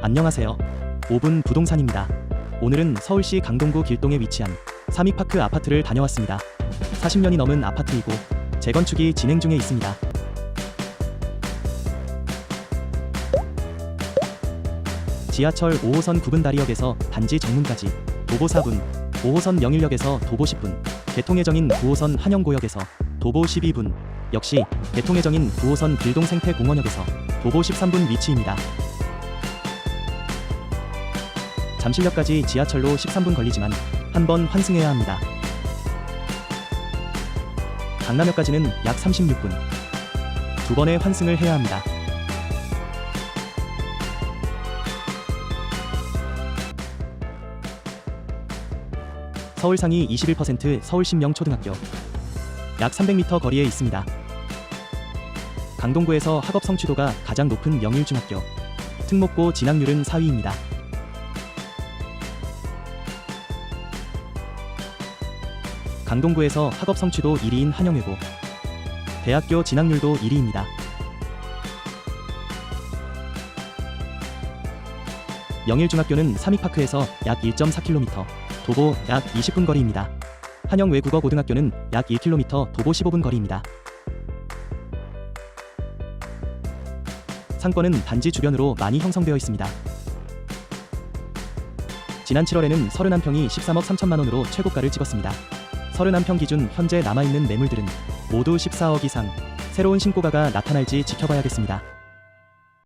안녕하세요. 5분 부동산입니다. 오늘은 서울시 강동구 길동에 위치한 삼익파크 아파트를 다녀왔습니다. 40년이 넘은 아파트이고 재건축이 진행 중에 있습니다. 지하철 5호선 구분다리역에서 단지 정문까지 도보 4분, 5호선 영일역에서 도보 10분, 개통 예정인 9호선 한영고역에서 도보 12분, 역시 개통 예정인 9호선 길동 생태공원역에서 도보 13분 위치입니다. 잠실역까지 지하철로 13분 걸리지만 한 번 환승해야 합니다. 강남역까지는 약 36분. 두 번의 환승을 해야 합니다. 서울 상위 21% 서울신명초등학교 약 300m 거리에 있습니다. 강동구에서 학업 성취도가 가장 높은 명일중학교 특목고 진학률은 4위입니다. 강동구에서 학업 성취도 1위인 한영외고 대학교 진학률도 1위입니다. 영일중학교는 삼익파크에서 약 1.4km, 도보 약 20분 거리입니다. 한영 외국어 고등학교는 약 1km, 도보 15분 거리입니다. 상권은 단지 주변으로 많이 형성되어 있습니다. 지난 7월에는 31평이 13억 3천만 원으로 최고가를 찍었습니다. 31평 기준 현재 남아있는 매물들은 모두 14억 이상 새로운 신고가가 나타날지 지켜봐야겠습니다.